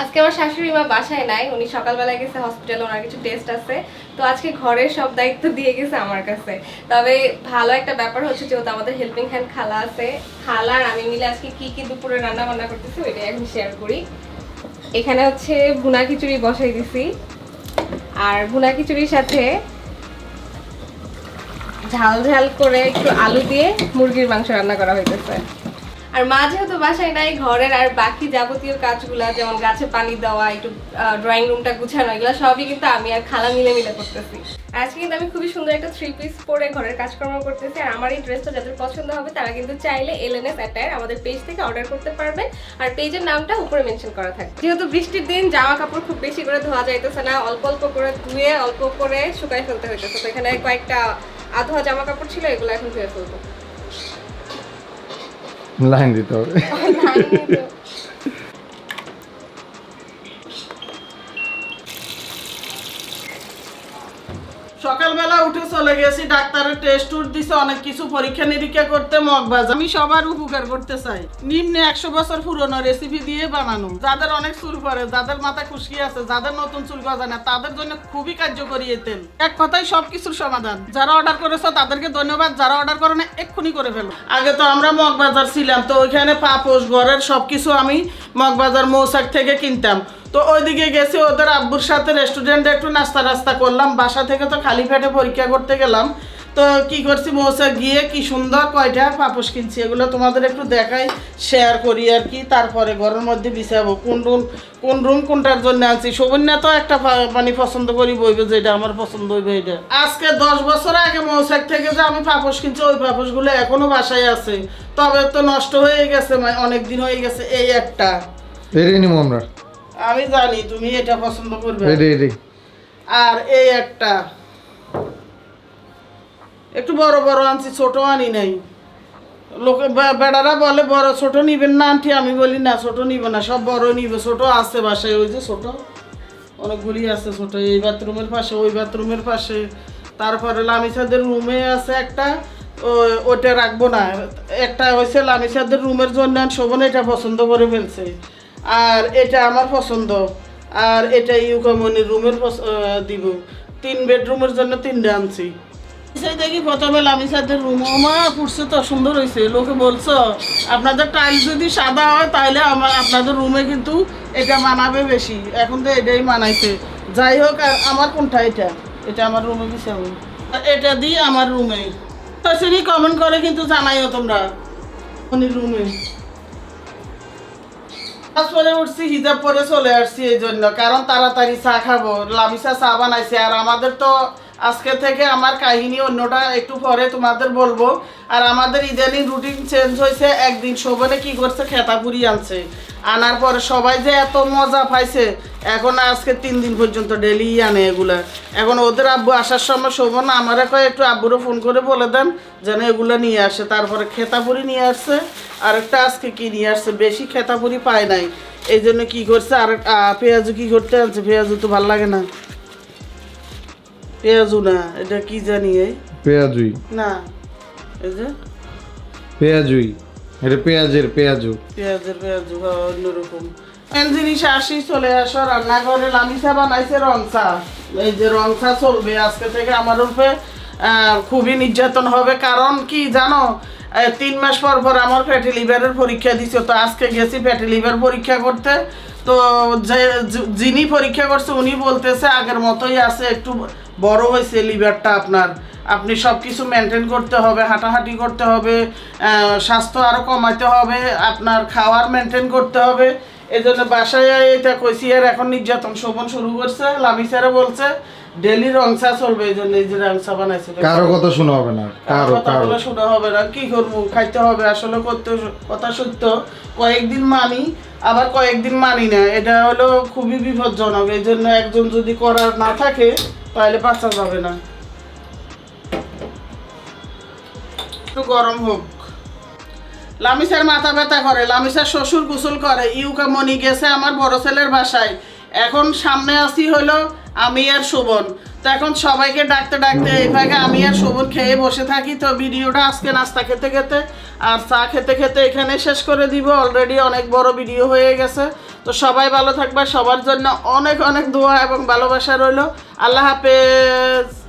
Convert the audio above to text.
আজকে আমার শাশুড়ি মা বাসায় নাই, উনি সকালবেলায় গেছে হসপিটালে ওনার কিছু টেস্ট আছে। তো আজকে ঘরের সব দায়িত্ব দিয়ে গেছে আমার কাছে। তবে ভালো একটা ব্যাপার হচ্ছে যেহেতু আমাদের হেল্পিং হ্যান্ড খালা আছে, খালা আর আমি মিলে আজকে কি কি দুপুরে রান্না বান্না করতেছি ওইটাই আমি শেয়ার করি। এখানে হচ্ছে ভুনা খিচুড়ি বসাই দিছি। আর ভুনা খিচুড়ির সাথে ঝাল ঝাল করে একটু আলু দিয়ে মুরগির মাংস রান্না করা হইতেছে। আর মা যেহেতু বাসায় নাই, ঘরের আর বাকি যাবতীয় কাজগুলো, যেমন গাছে পানি দেওয়া, একটু ড্রয়িং রুমটা গুছানো, এগুলো সবই কিন্তু আমি আর খালা মিলে মিলে করতেছি আজকে কিন্তু আমি খুবই সুন্দর একটা থ্রি পিস পরে ঘরের কাজকর্ম করতেছি, আর আমার এই ড্রেসটা যাদের পছন্দ হবে, তারা কিন্তু চাইলে এলএনএস অ্যাটায়ার আমাদের পেজ থেকে অর্ডার করতে পারবেন আর পেজের নামটা উপরে মেনশন করা থাকবে। যেহেতু বৃষ্টির দিন, জামা কাপড় খুব বেশি করে ধোয়া যাইতেছে না, অল্প অল্প করে ধুয়ে, অল্প করে শুকাই ফেলতে হইতেছে। তো এখানে কয়েকটা আধোয়া জামা কাপড় ছিল, এগুলো এখন ধুয়ে ফেলব। লাইন দিতে হবে সকালবেলা উঠে চলে গেছি, ডাক্তারের টেস্ট টুট দিছে, অনেক কিছু পরীক্ষা নিরীক্ষা করতে মগবাজ আমি সবার উপকার করতে চাই। নিম্নে একশো বছর পুরনো রেসিপি দিয়ে বানানো। যাদের অনেক চুল পড়ে, যাদের মাথা খুশকি আছে, যাদের নতুন চুল গজা না, তাদের জন্য খুবই কার্যকরী এই তেল। এক কথায় সবকিছুর সমাধান। যারা অর্ডার করেছ, তাদেরকে ধন্যবাদ। যারা অর্ডার করে না, এক্ষুনি করে ফেলো। আগে তো আমরা মগবাজার ছিলাম, তো ওইখানে পাপোশ, ঘরের সবকিছু আমি মগবাজার মৌসাক থেকে কিনতাম। তো ওইদিকে গেছি, ওদের আব্বুর সাথে রেস্টুরেন্টে একটু নাস্তা রাস্তা করলাম। বাসা থেকে তো খালি পেটে পরীক্ষা করতে গেলাম। তো কি করছি, মৌসা গিয়ে কি সুন্দর কয়টা পাপোশ কিনছি, এগুলো তোমাদের একটু দেখাই শেয়ার করি আর কি। তারপরে ঘরের মধ্যে বিছাবো, কোন রুম কোন রুম কোনটার জন্য আনছি। সবন্যা তো একটা মানে পছন্দ করি বইবে যেটা, আমার পছন্দ হইবে এটা। আজকে দশ বছর আগে মৌসাক থেকে যে আমি পাপোশ কিনছি, ওই পাপোশগুলো এখনও বাসায় আছে। তবে তো নষ্ট হয়ে গেছে অনেক দিন হয়ে গেছে, এই একটা। আমরা। আমি জানি তুমি এটা পছন্দ করবে। আর এই একটা। একটু বড় বড় আনছি ছোট আনি নাই। লোকে বেড়ারা বলে বড় ছোট নিবেন না আনটি আমি বলি না ছোট নিবে না সব বড় নিবে ছোট আছে বাসায় ওই যে ছোট। অনেকগুলি আছে ছোট এই বাথরুমের পাশে ওই বাথরুমের পাশে। তারপরে লামিসাদের রুমে আছে একটা ও- ওটা রাখব না। একটা হয়েছে লামিসাদের রুমের জন্য শোভন এটা পছন্দ করে ফেলছে। আর এটা আমার পছন্দ। আর এটা ইউকামনির রুমের দিব। তিন বেডরুমের জন্য তিনটা আনছি। দেখি প্রথমে লামিসাদের রুম আমার ফুটছে তো সুন্দর হয়েছে লোকে বলছো, আপনাদের টাইলস যদি সাদা হয় তাহলে আমার আপনাদের রুমে কিন্তু এটা মানাবে বেশি। এখন তো এটাই মানাইছে। যাই হোক, আর আমার কোনটা এটা? এটা আমার রুমে বিছাবো এটা দিই আমার রুমে সেটি কমেন্ট করে কিন্তু জানাইও তোমরা। রুমে কাজ পরে উঠছি, হিজাব পরে চলে আসছি এই জন্য। কারণ তাড়াতাড়ি চা খাব। লামিসা চা বানাইছে। আর আমাদের তো আজকে থেকে আমার কাহিনী অন্যটা একটু পরে তোমাদের বলব। আর আমাদের ইদানিং রুটিন চেঞ্জ হয়েছে। একদিন শোভনে কি করছে? খেতাপুরি আনছে। আনার পরে সবাই যে এত মজা পাইছে এখন আজকে তিন দিন পর্যন্ত ডেলি আনে এগুলা। এখন ওদের আব্বু আসার সময় শোভন আমারে কয় একটু আব্বুরও ফোন করে বলে দেন যেন এগুলো নিয়ে আসে। তারপরে খেতাপুরি নিয়ে আসছে আর একটা আজকে কি নিয়ে আসছে বেশি খেতাপুরি পায় নাই। এই জন্য কী করছে আর পেঁয়াজু কী করতে আনছে? পেঁয়াজু তো ভালো লাগে না। পেঁয়াজু না এটা কি জানি এই? পেঁয়াজুই। না এই যে? পেঁয়াজুই। এটা পেঁয়াজের, পেঁয়াজু। পেঁয়াজের, পেঁয়াজু বা অন্যরকম। মেন জিনিস আসি, চলে আসো, রান্নাঘরে লামিসা বানাইছে রংসা এই যে রংসা চলবে আজকে থেকে আমার উপরে খুবই নির্যাতন হবে। কারণ কি জানো তিন মাস পর পর আমার ফ্যাটি লিভারের পরীক্ষা দিছে। তো আজকে গেছি ফ্যাটি লিভার পরীক্ষা করতে। তো যে- যিনি পরীক্ষা করছে, উনি বলতেছে আগের মতোই আছে, একটু বড় হয়েছে লিভারটা আপনার। আপনি সব কিছু মেনটেন করতে হবে হাঁটাহাঁটি করতে হবে স্বাস্থ্য আরও কমাতে হবে আপনার খাওয়ার মেনটেন করতে হবে। এই জন্য বাসায় এটা কইছি আর এখন নির্যাতন শোভন শুরু করছে লামি স্যারে বলছে ডেলি রংসা চলবে এই জন্য এই যে রংসা বানাইছে কারও কথা শোনা হবে না কারও কথা শোনা হবে না কি করব খাইতে হবে আসলে করতে কথা সত্য। কয়েকদিন মানি আবার কয়েকদিন মানি না এটা হলো খুবই বিপজ্জনক এই জন্য একজন যদি করার না থাকে তাহলে বাঁচা যাবে না। একটু গরম হোক। লামিসার মাথা ব্যথা করে লামিসার শ্বশুর গোসল করে ইউকা মনি গেছে আমার বড় ছেলের বাসায়। এখন সামনে আসি হলো আমি আর শোভন। তো এখন সবাইকে ডাকতে ডাকতে এই ভাগে আমি আর সবুর খেয়ে বসে থাকি। তো ভিডিওটা আজকে নাস্তা খেতে খেতে আর চা খেতে খেতে এখানে শেষ করে দিব। অলরেডি অনেক বড় ভিডিও হয়ে গেছে। তো সবাই ভালো থাকবে। সবার জন্য অনেক অনেক দোয়া এবং ভালোবাসা রইল। আল্লাহ হাফেজ।